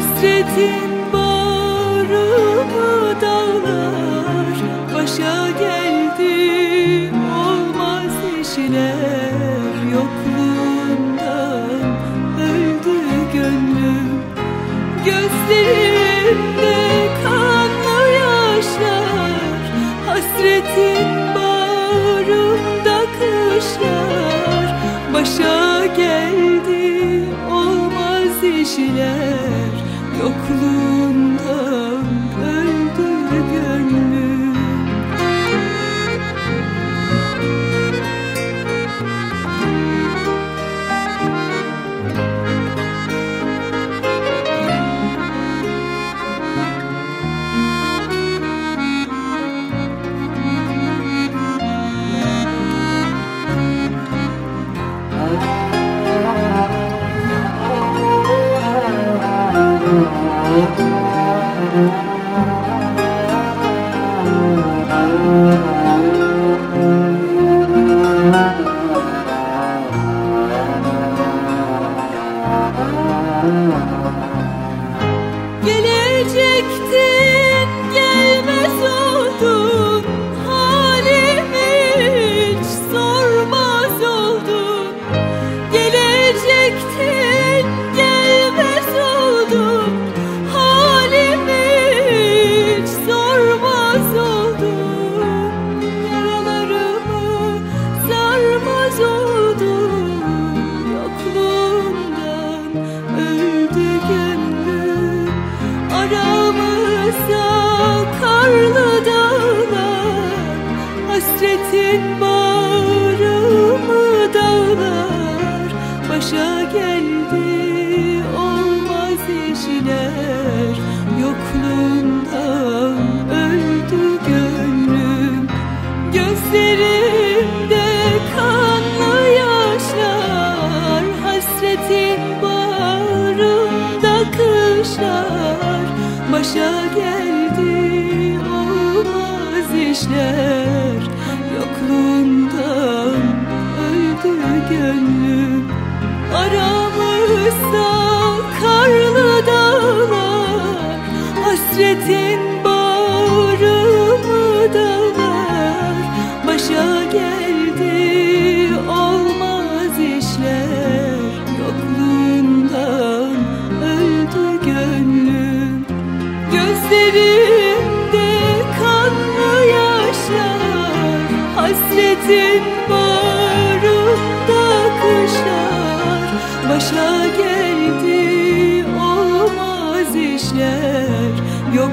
Hasretin bağrımı dağlar. Başa geldi olmaz işler. Yokluğundan öldü gönlüm. Gözlerimde kanlı yaşlar. Hasretin bağrımda kışlar. Başa geldi olmaz işler Yokluğundan Thank you. Dağlar Başa geldi olmaz işler Yokluğundan öldü gönlüm Gözlerimde kanlı yaşlar. Hasretin bağrımda kışlar Başa geldi olmaz işler gönlüm. Aramızda karlı dağlar Hasretin bağrımı dağlar? Başa geldi olmaz işler Yokluğundan öldü gönlüm. Gözlerimde kanlı yaşlar Hasretin bağrımda Başa geldi olmaz işler. Yok